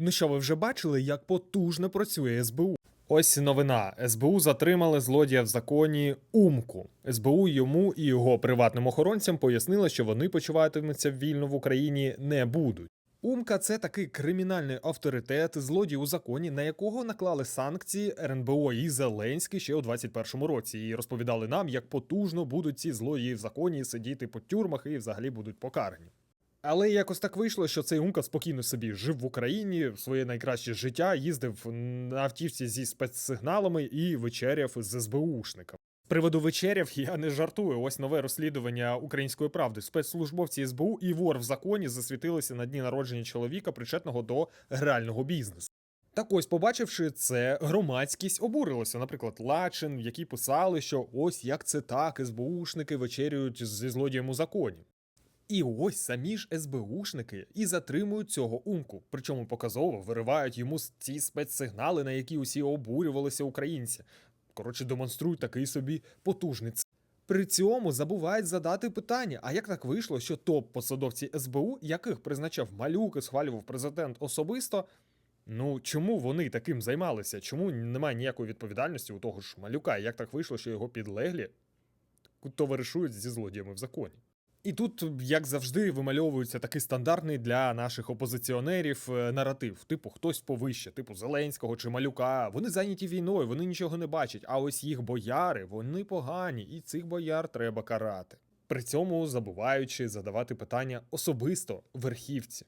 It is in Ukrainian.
Ну що, ви вже бачили, як потужно працює СБУ? Ось новина. СБУ затримали злодія в законі Умку. СБУ йому і його приватним охоронцям пояснили, що вони почуватимуться вільно в Україні не будуть. Умка це такий кримінальний авторитет, злодій у законі, на якого наклали санкції РНБО і Зеленський ще у 21-му році. І розповідали нам, як потужно будуть ці злодії в законі сидіти по тюрмах і взагалі будуть покарані. Але якось так вийшло, що цей Умка спокійно собі жив в Україні, своє найкраще життя, їздив на автівці зі спецсигналами і вечеряв з СБУшниками. Приводу вечеряв я не жартую. Ось нове розслідування української правди. Спецслужбовці СБУ і вор в законі засвітилися на дні народження чоловіка, причетного до грального бізнесу. Так ось, побачивши це, громадськість обурилася. Наприклад, Лачин, які писали, що ось як це так, СБУшники вечерюють зі злодієм у законі. І ось самі ж СБУшники і затримують цього умку, причому показово виривають йому ці спецсигнали, на які усі обурювалися українці. Коротше, демонструють такий собі потужний. При цьому забувають задати питання: а як так вийшло, що топ-посадовці СБУ, яких призначав малюк і схвалював президент особисто, ну чому вони таким займалися? Чому немає ніякої відповідальності у того ж малюка? Як так вийшло, що його підлеглі товаришують зі злодіями в законі? І тут, як завжди, вимальовується такий стандартний для наших опозиціонерів е, наратив: типу, хтось повище, типу Зеленського чи Малюка. Вони зайняті війною, вони нічого не бачать. А ось їх бояри, вони погані, і цих бояр треба карати. При цьому забуваючи задавати питання особисто верхівці.